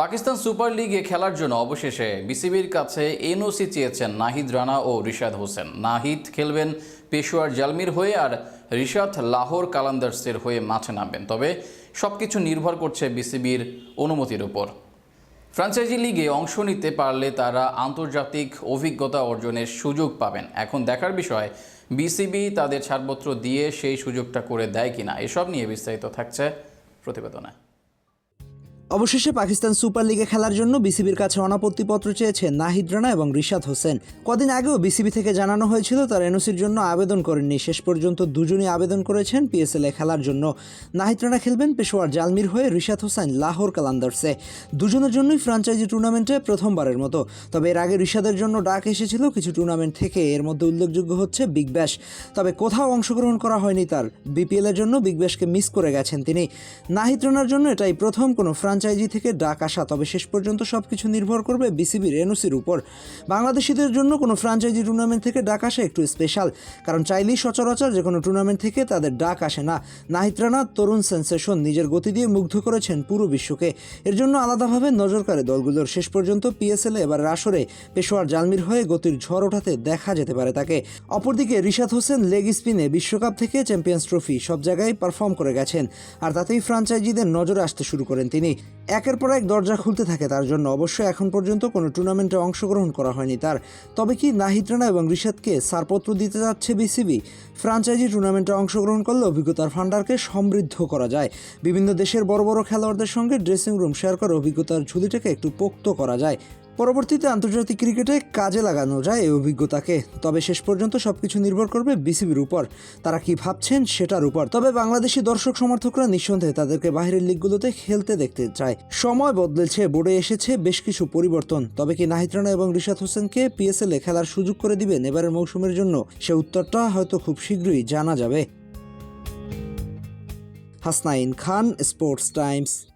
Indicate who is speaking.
Speaker 1: Pakistan super লিগে খেলার জন্য অবশেষে বিসিবির কাছে এনওসি চেয়েছেন নাহিদ রানা ও রিশাদ হোসেন। নাহিদ খেলবেন পেশোয়ার জালমির হয়ে আর রিশাদ লাহোর কালান্দার্সের হয়ে মাঠে নামবেন। তবে সব কিছু নির্ভর করছে বিসিবির অনুমতির উপর। ফ্র্যাঞ্চাইজি লিগে অংশ নিতে পারলে তারা আন্তর্জাতিক অভিজ্ঞতা অর্জনের সুযোগ পাবেন। এখন দেখার বিষয়, বিসিবি তাদের ছাড়পত্র দিয়ে সেই সুযোগটা করে দেয় কিনা, এসব নিয়ে বিস্তারিত থাকছে প্রতিবেদনে।
Speaker 2: অবশেষে পাকিস্তান সুপার লিগে খেলার জন্য বিসিবির কাছে অনাপত্তিপত্র চেয়েছেন নাহিদ রানা এবং রিশাদ হোসেন। কদিন আগেও বিসিবি থেকে জানানো হয়েছিল, তার এনওসির জন্য আবেদন করেননি। শেষ পর্যন্ত দুজনই আবেদন করেছেন পিএসএল এ খেলার জন্য। নাহিদ রানা খেলবেন পেশোয়ার জালমির হয়ে, রিশাদ হোসেন লাহোর কালান্দার্সে। দুজনের জন্যই ফ্রাঞ্চাইজি টুর্নামেন্টে প্রথমবারের মতো। তবে এর আগে রিশাদের জন্য ডাক এসেছিল, কিছু টুর্নামেন্ট থেকে এর মধ্যে উল্লেখযোগ্য হচ্ছে বিগ ব্যাশ। তবে কোথাও অংশগ্রহণ করা হয়নি তার। বিপিএল এর জন্য বিগ ব্যাশকে মিস করে গেছেন তিনি। নাহিদ রানার জন্য এটাই প্রথম কোনো ফ্র্যাঞ্চাইজি থেকে ডাক আসা, তবে শেষ পর্যন্ত সব কিছু নির্ভর করবে বিসিবির এনওসির উপর। বাংলাদেশিদের জন্য কোনো ফ্র্যাঞ্চাইজি টুর্নামেন্ট থেকে ডাক আসা একটু স্পেশাল, কারণ চাইলেই সচরাচর যে কোনো টুর্নামেন্ট থেকে তাদের ডাক আসে না। নাহিদ তরুণ সেন্সেশন নিজের গতি দিয়ে মুগ্ধ করেছেন পুরো বিশ্বকে। এর জন্য আলাদাভাবে নজর কাড়ে দলগুলোর। শেষ পর্যন্ত পিএসএল এবার আসরে পেশোয়ার জালমির হয়ে গতির ঝড় ওঠাতে দেখা যেতে পারে তাকে। অপরদিকে রিশাদ হোসেন লেগ স্পিনে বিশ্বকাপ থেকে চ্যাম্পিয়ন্স ট্রফি সব জায়গায় পারফর্ম করে গেছেন, আর তাতেই ফ্রাঞ্চাইজিদের নজরে আসতে শুরু করেন তিনি। একের পর এক দরজা খুলতে থাকে, তার জন্য অবশ্য এখন পর্যন্ত কোনো টুর্নামেন্টে অংশগ্রহণ করা হয়নি তার। তবে কি নাহিদ রানা এবং রিশাদকে সারপত্র দিতে যাচ্ছে বিসিবি? ফ্রাঞ্চাইজি টুর্নামেন্টে অংশগ্রহণ করলে অভিজ্ঞতার ফান্ডারকে সমৃদ্ধ করা যায়। বিভিন্ন দেশের বড় বড় খেলোয়াড়দের সঙ্গে ড্রেসিং রুম শেয়ার করে অভিজ্ঞতার ঝুলিটাকে একটু পোক্ত করা যায়। পরবর্তীতে আন্তর্জাতিক ক্রিকেটে কাজে লাগানো যায় এই অভিজ্ঞতাকে। তবে শেষ পর্যন্ত সবকিছু নির্ভর করবে বিসিবির উপর। তারা কি ভাবছেন সেটার উপর। তবে বাংলাদেশি দর্শক সমর্থকরা নিঃসন্দেহে তাদেরকে বাইরের লিগগুলোতে খেলতে দেখতে চায়। সময় বদলেছে, বোর্ডে এসেছে বেশ কিছু পরিবর্তন। তবে কি নাহিদ রানা এবং রিশাদ হোসেনকে পিএসএল এ খেলার সুযোগ করে দিবেন এবারের মৌসুমের জন্য? সে উত্তরটা হয়তো খুব শীঘ্রই জানা যাবে। Hasnain Khan, Sports Times.